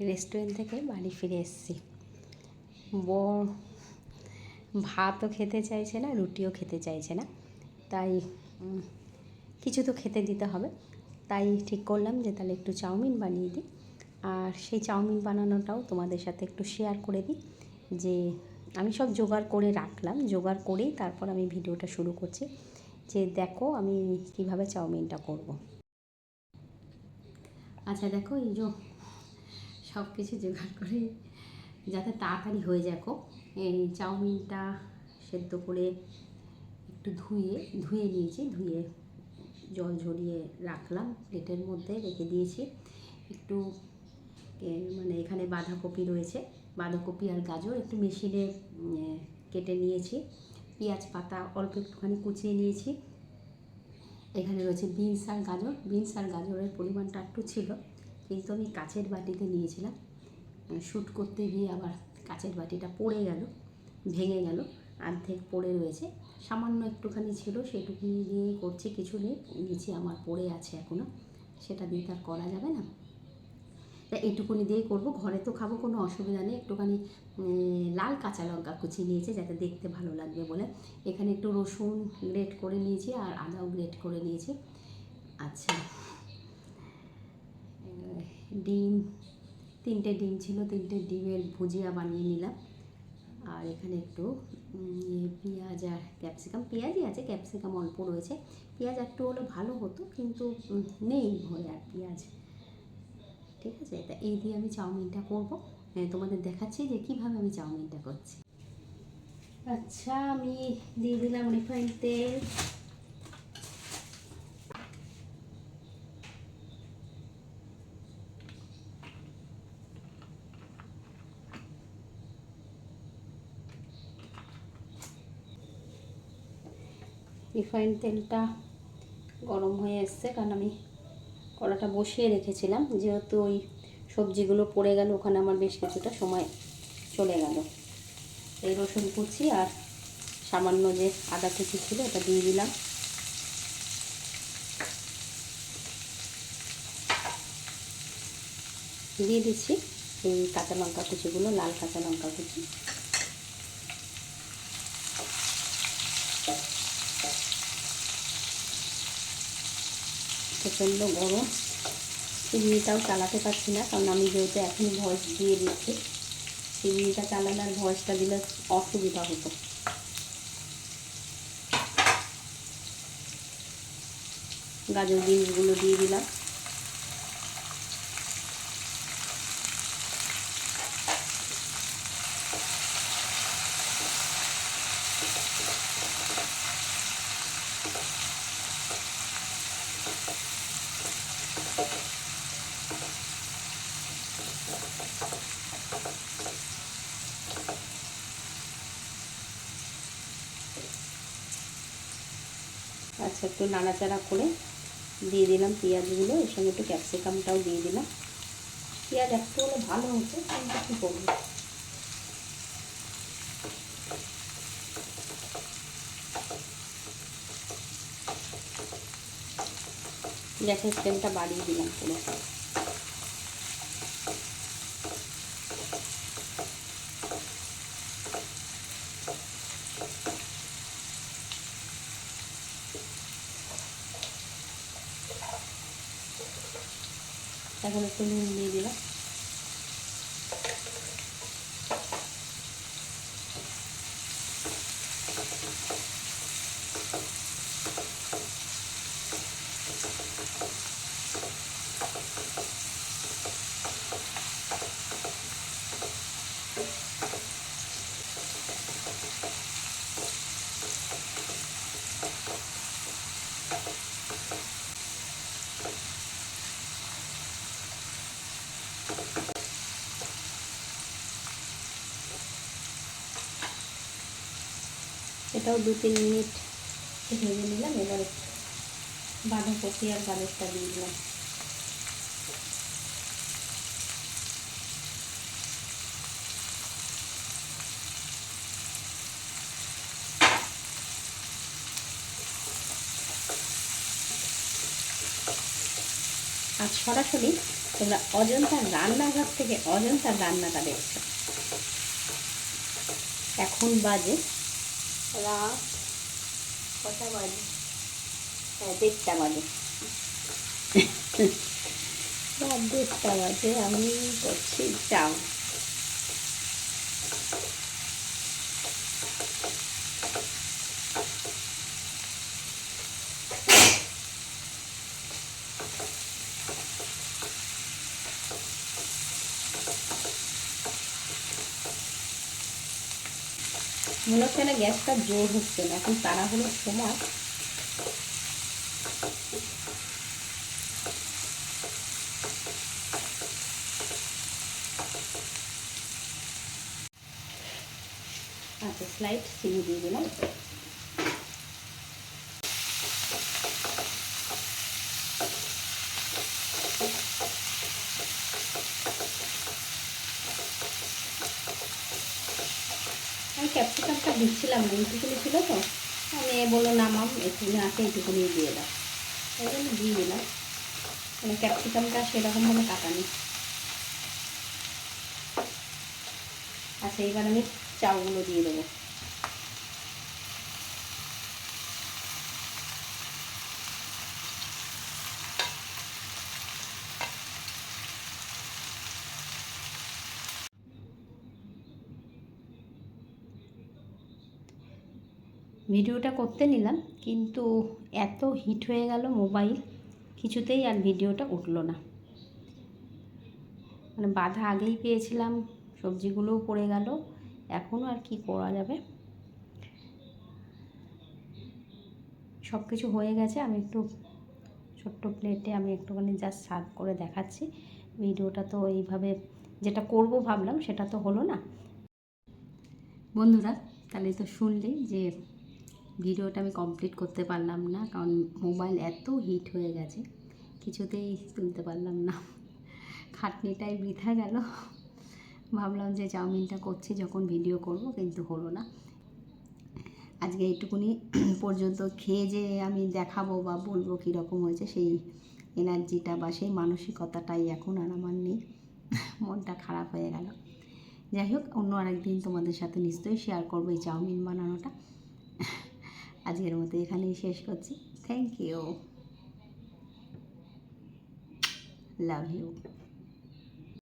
Restaurant থেকে বাড়ি ফিরে এসেছি। বর ভাতও খেতে চাইছে না, রুটিও খেতে চাইছে না। তাই কিছু তো খেতে দিতে হবে। তাই ঠিক করলাম যে তাহলে একটু চাউমিন বানিয়ে দিই। আর সেই চাউমিন বানানোটাও তোমাদের সাথে একটু শেয়ার করে দিই যে, আমি সব জোগাড় করে রাখলাম। জোগাড় করেই তারপর আমি ভিডিওটা শুরু করছি যে দেখো আমি কীভাবে চাউমিনটা করব। আচ্ছা দেখো এই যে সব কিছু জোগাড় করে যাতে তাড়াতাড়ি হয়ে যাকো এই চাউমিনটা সেদ্ধ করে একটু ধুয়ে ধুয়ে নিয়েছি, ধুয়ে জল ঝরিয়ে রাখলাম, প্লেটের মধ্যে রেখে দিয়েছি। একটু মানে এখানে বাঁধাকপি রয়েছে, বাঁধাকপি আর গাজর একটু মেশিনে কেটে নিয়েছি। পেঁয়াজ পাতা অল্প একটুখানি কুচিয়ে নিয়েছি। এখানে রয়েছে বিনস আর গাজর। বিনস আর গাজরের পরিমাণটা একটু ছিল কিন্তু আমি কাচের বাটিতে নিয়েছিলাম। শ্যুট করতে গিয়ে আবার কাচের বাটিটা পড়ে গেল, ভেঙে গেল, অর্ধেক পড়ে রয়েছে। সামান্য একটুখানি ছিল, সেটুকুনি দিয়ে করছি, কিছু নেই, নিচে আমার পড়ে আছে এখনও সেটা দিয়ে তার করা যাবে না। তা এইটুকুনি দিয়েই করব, ঘরে তো খাব, কোনো অসুবিধা নেই, একটুখানি লাল কাঁচা লঙ্কা কুচি নিয়েছি, যাতে দেখতে ভালো লাগবে বলে। এখানে একটু রসুন গ্রেট করে নিয়েছি, আর আদাও গ্রেট করে নিয়েছি। আচ্ছা। ডিম, তিনটে ডিম ছিল, তিনটে ডিমের ভুজিয়া বানিয়ে নিলাম। আর এখানে একটু ইয়ে পেঁয়াজ আর ক্যাপসিকাম, পেঁয়াজই আছে, ক্যাপসিকাম অল্প রয়েছে। পেঁয়াজ একটু হলে ভালো হতো, কিন্তু নেই ঘরে আর পেঁয়াজ। ঠিক আছে, তা এই দিয়ে আমি চাউমিনটা করব। তোমাদের দেখাচ্ছি যে কীভাবে আমি চাউমিনটা করছি। আচ্ছা আমি দিয়ে দিলাম রিফাইন তেল। রিফাইন তেলটা গরম হয়ে এসছে, কারণ আমি কড়াটা বসিয়ে রেখেছিলাম। যেহেতু ওই সবজিগুলো পড়ে গেল, ওখানে আমার বেশ কিছুটা সময় চলে গেল। এই রসুন কুচি আর সামান্য যে আদা কুচি ছিল এটা দিয়ে দিলাম। দিয়ে দিচ্ছি এই কাঁচা লঙ্কা কুচিগুলো, লাল কাঁচা লঙ্কা কুচি। প্রচণ্ড গরম। চিমনিটাও চালাতে পারছি না, কারণ আমি যেহেতু এখন ভয়েস দিয়ে দিচ্ছি চিমনিটা চালানোর ভয়েসটা দিলে অসুবিধা হতো। গাজর জিনিসগুলো দিয়ে দিলাম। আচ্ছা একটু নাড়াচাড়া করে দিয়ে দিলাম পেঁয়াজগুলো। এর সঙ্গে একটু ক্যাপসিকামটাও দিয়ে দিলাম। পেঁয়াজ একটু হলে ভালো হচ্ছে কিন্তু কী করব গ্যাসের ফ্লেমটা বাড়িয়ে দিলাম পুরো। এখন একটু নুন দিয়ে দিলাম। এটাও দু তিন মিনিট ভেজে নিলাম, এবার বাঁধাকপি আর গাজরটা দিয়ে দিলাম। আর সরাসরি তোমরা অজন্তার রান্নাঘর থেকে অজন্তার রান্নাটা দেখছ। এখন বাজে রাত কটা বাজে? হ্যাঁ দেড়টা বাজে। রাত আমি করছি চাও মনে হচ্ছে না গ্যাসটা জোর হচ্ছে না, এখন তাড়াহুড়োর সময়। আচ্ছা স্লাইড চিনি দিয়ে দিলাম। আমি ক্যাপসিকামটা দিচ্ছিলাম না এইটুকুনি ছিল তো। মেয়ে বলল, না মাম একটুকুনি আছে এইটুকুনি দিয়ে দাও। তাই জন্য দিয়ে দিলাম। মানে ক্যাপসিকামটা সেরকমভাবে কাটানি। আচ্ছা এইবার আমি চাউগুলো দিয়ে দেবো। ভিডিওটা করতে নিলাম, কিন্তু এত হিট হয়ে গেল মোবাইল, কিছুতেই আর ভিডিওটা উঠল না। মানে বাধা আগেই পেয়েছিলাম, সবজিগুলোও পড়ে গেল এখনও আর কি করা যাবে? সব কিছু হয়ে গেছে, আমি একটু ছোট্ট প্লেটে আমি একটুখানি জাস্ট সার্ভ করে দেখাচ্ছি। ভিডিওটা তো এইভাবে যেটা করব ভাবলাম, সেটা তো হলো না। বন্ধুরা, তাহলে তো শুনলেই যে ভিডিওটা আমি কমপ্লিট করতে পারলাম না, কারণ মোবাইল এত হিট হয়ে গেছে, কিছুতেই তুলতে পারলাম না। খাটনিটাই বৃথা গেল। ভাবলাম যে চাউমিনটা করছি যখন ভিডিও করব, কিন্তু হলো না। আজকে এইটুকুনি পর্যন্ত খেয়ে যে আমি দেখাবো বা বলব কীরকম হয়েছে, সেই এনার্জিটা বা সেই মানসিকতাটাই এখন আর আমার নেই। মনটা খারাপ হয়ে গেল। যাই হোক, অন্য আরেকদিন তোমাদের সাথে নিশ্চয়ই শেয়ার করব এই চাউমিন বানানোটা। আজকের মতো এখানেই শেষ করছি। Thank you love you